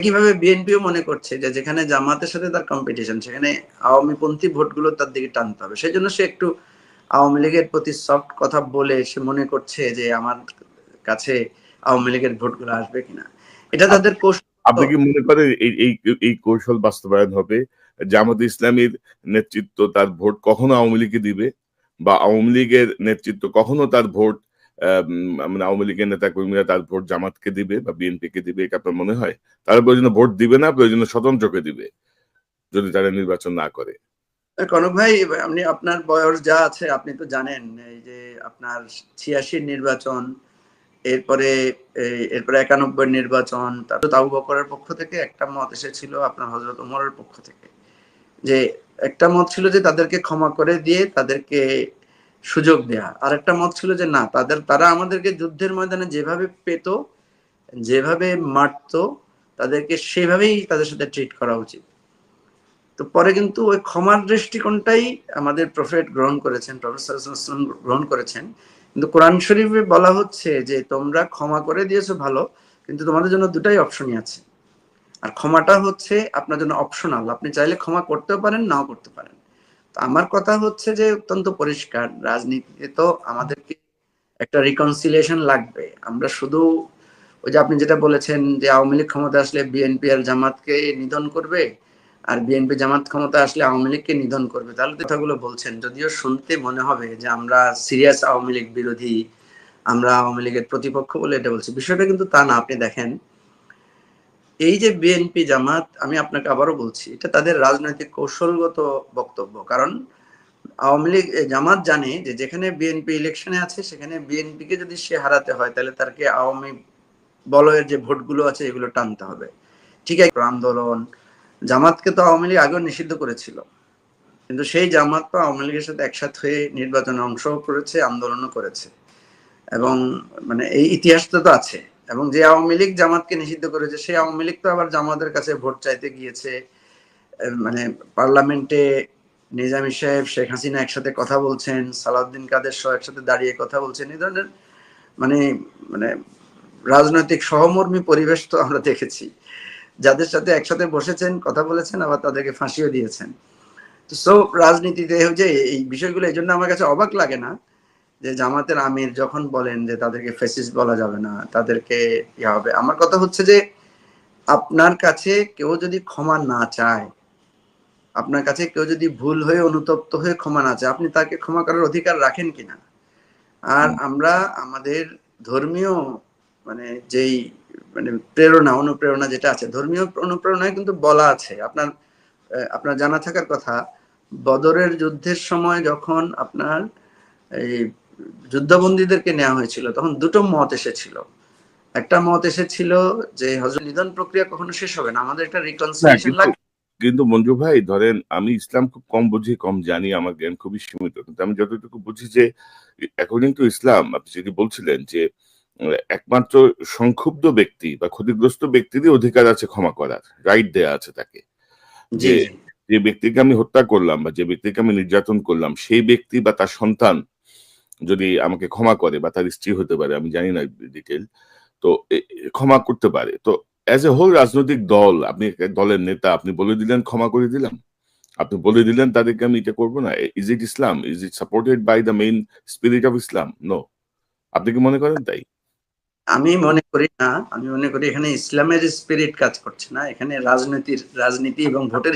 কীভাবে বিএনপিও মনে করছে যে যেখানে জামাতের সাথে তার কম্পিটিশন সেখানে আওয়ামী পন্থী ভোটগুলো তার দিকে টানতে হবে। সেই জন্য সে একটু আওয়ামী লীগের প্রতি সফট কথা বলে সে মনে করছে যে আমার কাছে আওয়ামী লীগের ভোটগুলো আসবে কিনা। এটা তাদের কৌশল। আপনি কি মনে করেন এই এই কৌশল বাস্তবায়ন হবে? জামাত ইসলামীর নেতৃত্ব তার ভোট কখনো আওয়ামী লীগকে দিবে? বা আওয়ামী লীগের নেতৃত্ব কখনো তার ভোট মানে আওয়ামী লীগের নেতা কর্মীরা তার ভোট জামাতকে দিবে বা বিএনপি কে দিবে, এটা আপনার মনে হয়? তারা প্রয়োজনে ভোট দিবে না, প্রয়োজনে স্বতন্ত্রকে দিবে, যদি তারা নির্বাচন না করে? কনক ভাই, আপনি, আপনার বয়স যা আছে, আপনি তো জানেন, এই যে আপনার ছিয়াশির নির্বাচন, এরপরে এরপরে একানব্বই নির্বাচন, তারপর তাবু বকরের পক্ষ থেকে একটা মত এসেছিল, আপনার হজরত উমরের পক্ষ থেকে, যে একটা মত ছিল যে তাদেরকে ক্ষমা করে দিয়ে তাদেরকে সুযোগ দেয়া। আর একটা মত ছিল যে না, তাদের, তারা আমাদেরকে যুদ্ধের ময়দানে যেভাবে পেত, যেভাবে মারতো, তাদেরকে সেভাবেই তাদের সাথে ট্রিট করা উচিত। তো পরে কিন্তু ওই ক্ষমার দৃষ্টিকোণটাই আমাদের প্রফেট গ্রহণ করেছেন প্রফেসর গ্রহণ করেছেন। কিন্তু কোরআন শরীফে বলা হচ্ছে যে, তোমরা ক্ষমা করে দিয়েছ, ভালো, কিন্তু তোমাদের জন্য দুটাই অপশনই আছে। আর ক্ষমাটা হচ্ছে আপনার জন্য অপশনাল আপনি চাইলে ক্ষমা করতেও পারেন, নাও করতে পারেন। আমার কথা হচ্ছে যে অত্যন্ত পরিষ্কার। রাজনীতিতে তো আমাদেরকে একটা রিকনসিলিয়েশন লাগবে। আমরা শুধু ওই যে আপনি যেটা বলেছেন যে আওয়ামী লীগ ক্ষমতা আসলে বিএনপি আর জামাতকে নিধন করবে, আর বিএনপি জামাত ক্ষমতা আসলে আওয়ামী লীগকে নিধন করবে। তাহলে কথাগুলো বলছেন। যদিও শুনতে মনে হবে যে আমরা সিরিয়াস আওয়ামী লীগ বিরোধী, আমরা আওয়ামী লীগের প্রতিপক্ষ বলে এটা বলছি। বিষয়টা কিন্তু তা না। আপনি দেখেন এই যে বিএনপি জামাত, আমি আপনাকে আবারও বলছি, এটা তাদের রাজনৈতিক কৌশলগত বক্তব্য। কারণ আওয়ামী লীগ জামাত জানে যে যেখানে বিএনপি ইলেকশনে আছে, সেখানে বিএনপিকে যদি সে হারাতে হয়, তাহলে তারকে আওয়ামী বলয়ের যে ভোটগুলো আছে, এগুলো টানতে হবে। ঠিক আছে, আন্দোলন, জামাতকে তো আওয়ামী লীগ আগেও নিষিদ্ধ করেছিল। কিন্তু সেই জামাত তো আওয়ামী লীগের সাথে একসাথ হয়ে নির্বাচনে অংশ করেছে, আন্দোলনও করেছে। এবং মানে এই ইতিহাসটা তো আছে। এবং যে আওয়ামী লীগ জামাতকে নিষিদ্ধ করেছে, সেই আওয়ামী লীগ তো আবার জামাতের কাছে ভোট চাইতে গিয়েছে। মানে পার্লামেন্টে নিজামী সাহেব, শেখ হাসিনা একসাথে কথা বলছেন, সালাউদ্দিন কাদের সহ একসাথে দাঁড়িয়ে কথা বলছেন, এই ধরনের মানে মানে রাজনৈতিক সহমর্মী পরিবেশ তো আমরা দেখেছি। যাদের সাথে একসাথে বসেছেন, কথা বলেছেন, আবার তাদেরকে ফাঁসিও দিয়েছেন। তো সো রাজনীতিতে যে এই বিষয়গুলো, এই জন্য আমার কাছে অবাক লাগে না। যে জামাতের আমির যখন বলেন যে তাদেরকে ফেসিস বলা যাবে না তাদেরকে ইয়ে হবে। আমার কথা হচ্ছে যে আপনার কাছে কেউ যদি ক্ষমা না চায় আপনার কাছে কেউ যদি ভুল হয়ে অনুতপ্ত হয়ে ক্ষমা না চায় আপনি তাকে ক্ষমা করার অধিকার রাখেন কিনা? আর আমরা আমাদের ধর্মীয় মানে যেই মানে প্রেরণা অনুপ্রেরণা যেটা আছে ধর্মীয় অনুপ্রেরণায় কিন্তু বলা আছে। আপনার আপনার জানা থাকার কথা বদরের যুদ্ধের সময় যখন আপনার এই যুদ্ধবন্দীদেরকে নেওয়া হয়েছিল তখন দুটো মত এসেছিল। একটা মত এসেছিল যে হজরত নিধন প্রক্রিয়া কখনো শেষ হবে না আমাদের একটা রিকনসিলিয়েশন কিন্তু- লাগবে। কিন্তু মঞ্জু ভাই ধরেন আমি ইসলাম খুব কম বুঝি কম জানি আমার জ্ঞান খুবই সীমিত। কিন্তু আমি যতটুকু বুঝি যে অ্যাকর্ডিং টু ইসলাম আপনি যেটি বলছিলেন যে একমাত্র সংক্ষুব্ধ ব্যক্তি বা ক্ষতিগ্রস্ত ব্যক্তিরই অধিকার আছে ক্ষমা করার রাইট দেয়া আছে তাকে। যে- যে ব্যক্তিকে আমি হত্যা করলাম বা যে ব্যক্তিকে আমি নির্যাতন করলাম সেই ব্যক্তি বা তার সন্তান যদি আমাকে ক্ষমা করে বা তার স্ত্রী হতে পারে, আমি জানি না ডিটেল তো ক্ষমা করতে পারে। তো অ্যাজ এ হোল রাজনৈতিক দল, আপনি দলের নেতা, আপনি বলে দিলেন, ক্ষমা করে দিলাম। আপনি বলে দিলেন, তাদেরকে আমি এটা করব না। Is it Islam is it supported by the main spirit of Islam no আপনি কি মনে করেন তাই? আমি মনে করি না। আমি মনে করি এখানে ইসলামের স্পিরিট কাজ করছে না। এখানে রাজনীতির, রাজনীতি এবং ভোটের